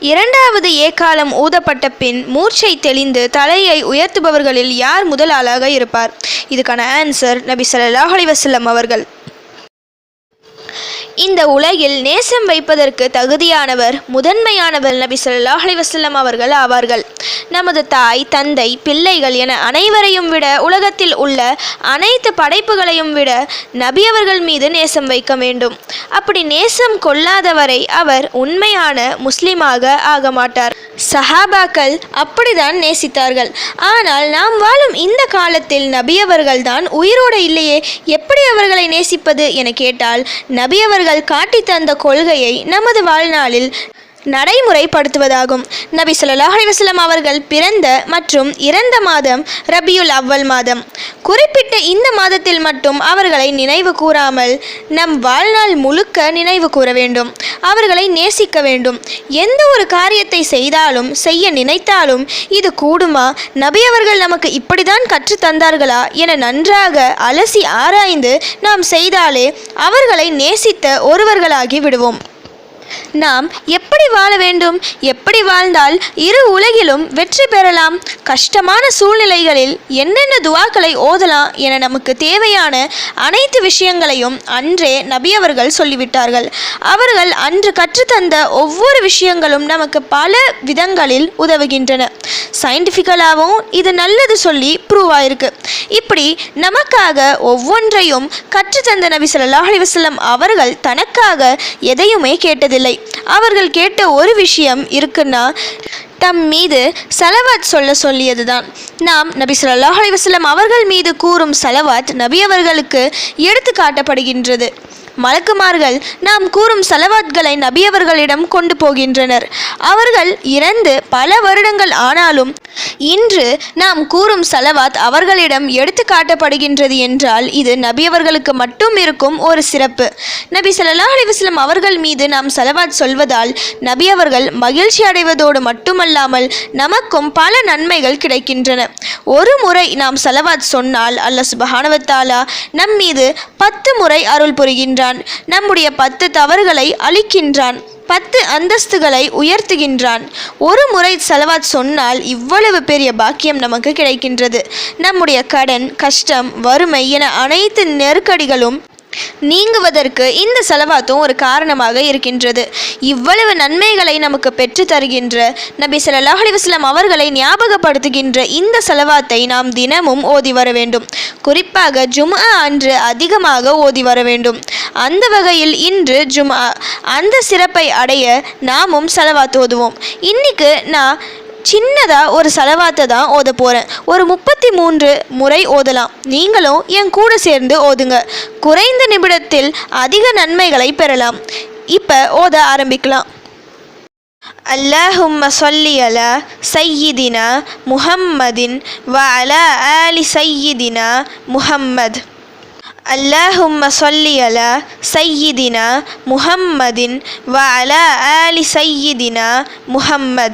இரண்டாவது ஏக்காலம் ஊதப்பட்ட பின் மூர்ச்சை தெளிந்து தலையை உயர்த்துபவர்களில் யார் முதல் ஆளாக இருப்பார்? இதுக்கான ஆன்சர் நபி சல்லாஹ் அலி வசல்லம் அவர்கள். இந்த உலகில் நேசம் வைப்பதற்கு தகுதியானவர் முதன்மையானவர் நபி சொல்லாஹ் அலிவசல்லம் அவர்கள் ஆவார்கள். நமது தாய் தந்தை பிள்ளைகள் என அனைவரையும் விட உலகத்தில் உள்ள அனைத்து படைப்புகளையும் விட நபி அவர்கள் மீது நேசம் வைக்க வேண்டும். அப்படி நேசம் கொள்ளாதவரை அவர் உண்மையான முஸ்லிமாக ஆக மாட்டார். சஹாபாக்கள் அப்படிதான் நேசித்தார்கள். ஆனால் நாம் வாழும் இந்த காலத்தில் நபியவர்கள் தான் உயிரோடு இல்லையே எப்படி அவர்களை நேசிப்பது என கேட்டால் நபியவர்கள் காட்டி தந்த கொள்கையை நமது வாழ்நாளில் நடைமுறைப்படுத்துவதாகும். நபி ஸல்லல்லாஹு அலிவசலம் அவர்கள் பிறந்த மற்றும் இறந்த மாதம் ரபியுல் அவ்வல் மாதம். குறிப்பிட்ட இந்த மாதத்தில் மட்டும் அவர்களை நினைவு கூறாமல் நம் வாழ்நாள் முழுக்க நினைவு கூற வேண்டும். அவர்களை நேசிக்க வேண்டும். எந்த ஒரு காரியத்தை செய்தாலும் செய்ய நினைத்தாலும் இது கூடுமா? நபி அவர்கள் நமக்கு இப்படிதான் கற்றுத் தந்தார்களா? என நன்றாக அலசி ஆராய்ந்து நாம் செய்தாலே அவர்களை நேசித்த ஒருவர்களாகி விடுவோம். நாம் எப்படி வாழ வேண்டும்? எப்படி வாழ்ந்தால் இரு உலகிலும் வெற்றி பெறலாம்? கஷ்டமான சூழ்நிலைகளில் என்னென்ன துவாக்களை ஓதலாம் என நமக்கு தேவையான அனைத்து விஷயங்களையும் அன்றே நபி அவர்கள் சொல்லிவிட்டார்கள். அவர்கள் அன்று கற்றுத்தந்த ஒவ்வொரு விஷயங்களும் நமக்கு பல விதங்களில் உதவுகின்றன. சயின்டிஃபிக்கலாகவும் இது நல்லது சொல்லி ப்ரூவ் ஆயிருக்கு. இப்படி நமக்காக ஒவ்வொன்றையும் கற்றுத்தந்த நபி ஸல்லல்லாஹு அலைஹி அவர்கள் தனக்காக எதையுமே கேட்டதில்லை. அவர்கள் கேட்ட ஒரு விஷயம் இருக்குன்னா தம் மீது சலவாத் சொல்ல சொல்லியது தான் நாம் நபி சொல்லாஹ் அலைஹி அவர்கள் மீது கூறும் சலவாத் நபி அவர்களுக்கு எடுத்து காட்டப்படுகின்றது. மலக்குமார்கள் நாம் கூறும் சலவாத்களை நபியவர்களிடம் கொண்டு போகின்றனர். அவர்கள் இறந்து பல வருடங்கள் ஆனாலும் இன்று நாம் கூறும் சலவாத் அவர்களிடம் எடுத்து காட்டப்படுகின்றது என்றால் இது நபியவர்களுக்கு மட்டும் இருக்கும் ஒரு சிறப்பு. நபி ஸல்லல்லாஹு அலைஹி அவர்கள் மீது நாம் சலவாத் சொல்வதால் நபி அவர்கள் மகிழ்ச்சி அடைவதோடு மட்டுமல்லாமல் நமக்கும் பல நன்மைகள் கிடைக்கின்றன. ஒரு முறை நாம் சலவாத் சொன்னால் அல்ல சுபஹானவத்தாலா நம் மீது பத்து முறை அருள் புரிகின்றார் புரிகின்றான் நம்முடைய பத்து தவறுகளை அழிக்கின்றான். பத்து அந்தஸ்துகளை உயர்த்துகின்றான். ஒரு முறை செலவாத் சொன்னால் இவ்வளவு பெரிய பாக்கியம் நமக்கு கிடைக்கின்றது. நம்முடைய கடன் கஷ்டம் வறுமை என அனைத்து நெருக்கடிகளும் நீங்குவதற்கு இந்த செலவாத்தும் ஒரு காரணமாக இருக்கின்றது. இவ்வளவு நன்மைகளை நமக்கு பெற்று தருகின்ற நபி ஸல்லல்லாஹு அலைஹி அவர்களை ஞாபகப்படுத்துகின்ற இந்த செலவாத்தை நாம் தினமும் ஓதி வர வேண்டும். குறிப்பாக ஜும்ஆ அன்று அதிகமாக ஓதி வர வேண்டும். அந்த வகையில் இன்று ஜும்ஆ அந்த சிறப்பை அடைய நாமும் செலவாத்து ஓதுவோம். இன்னைக்கு நான் சின்னதாக ஒரு செலவாத்தை தான் ஓத போகிறேன் ஒரு முப்பத்தி மூன்று முறை ஓதலாம் நீங்களும் என் கூட சேர்ந்து ஓதுங்க குறைந்த நிமிடத்தில் அதிக நன்மைகளை பெறலாம் இப்போ ஓத ஆரம்பிக்கலாம் اللهم صل على سيدنا محمد وعلى آل سيدنا محمد اللهم صل على سيدنا محمد وعلى آل سيدنا محمد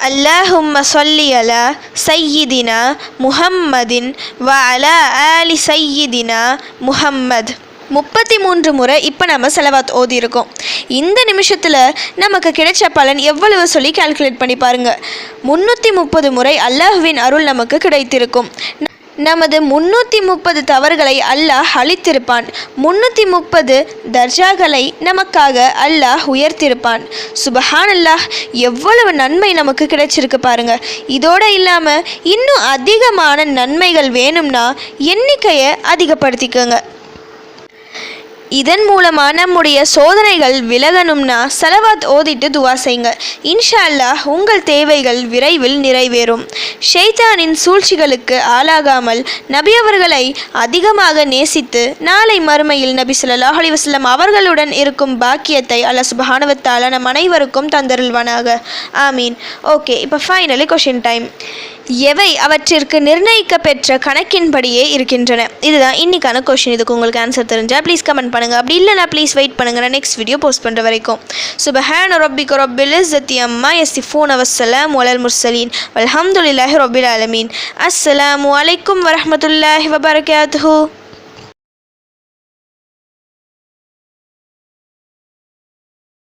اللهم صل على سيدنا محمد وعلى آل سيدنا محمد முப்பத்தி மூன்று முறை இப்போ நம்ம செலவாத் ஓதியிருக்கோம் இந்த நிமிஷத்தில் நமக்கு கிடைச்ச பலன் எவ்வளவு சொல்லி கால்குலேட் பண்ணி பாருங்கள் முந்நூற்றி முப்பது முறை அல்லாஹ்வின் அருள் நமக்கு கிடைத்திருக்கும் நமது முன்னூற்றி முப்பது தவறுகளை அல்லாஹ் அழித்திருப்பான். முன்னூற்றி முப்பது தர்ஜாக்களை நமக்காக அல்லாஹ் உயர்த்திருப்பான். சுபஹான் அல்லாஹ் எவ்வளவு நன்மை நமக்கு கிடைச்சிருக்கு பாருங்க. இதோட இல்லாமல் இன்னும் அதிகமான நன்மைகள் வேணும்னா எண்ணிக்கையை அதிகப்படுத்திக்கோங்க. இதன் மூலமாக நம்முடைய சோதனைகள் விலகணும்னா செலவாத் ஓதிட்டு துவா செய்யுங்க. இன்ஷா அல்லாஹ் உங்கள் தேவைகள் விரைவில் நிறைவேறும். ஷெய்தானின் சூழ்ச்சிகளுக்கு ஆளாகாமல் நபி அவர்களை அதிகமாக நேசித்து நாளை மறுமையில் நபி சொல்லாஹ் அலைஹி வஸல்லம் அவர்களுடன் இருக்கும் பாக்கியத்தை அல்ல சுபஹானவத்தால நம் அனைவருக்கும் தந்தருள்வானாக. ஆமீன். ஓகே இப்போ ஃபைனலி கொஷின் டைம் எவை அவற்றிற்கு நிர்ணயிக்க பெற்ற கணக்கின்படியே இருக்கின்றன? இதுதான் இன்னைக்கான கொஷின் இதுக்கு உங்களுக்கு ஆன்சர் தெரிஞ்சால் ப்ளீஸ் கமெண்ட் பண்ணுங்கள் அப்படி இல்லைனா ப்ளீஸ் வெயிட் பண்ணுங்கள் நான் நெக்ஸ்ட் வீடியோ போஸ்ட் பண்ணுற வரைக்கும். சுபஹான் ரொபிக் ரொபில் இஸ்ஸத்தி அம்மா யசிஃபூன் அவசலாம் ஒலல் முர்சலீன் அல்ஹம்துலில்லாஹி ரப்பில் ஆலமீன் அஸ்ஸலாமு அலைக்கும் வரஹ்மத்துல்லாஹி வபரகாத்துஹு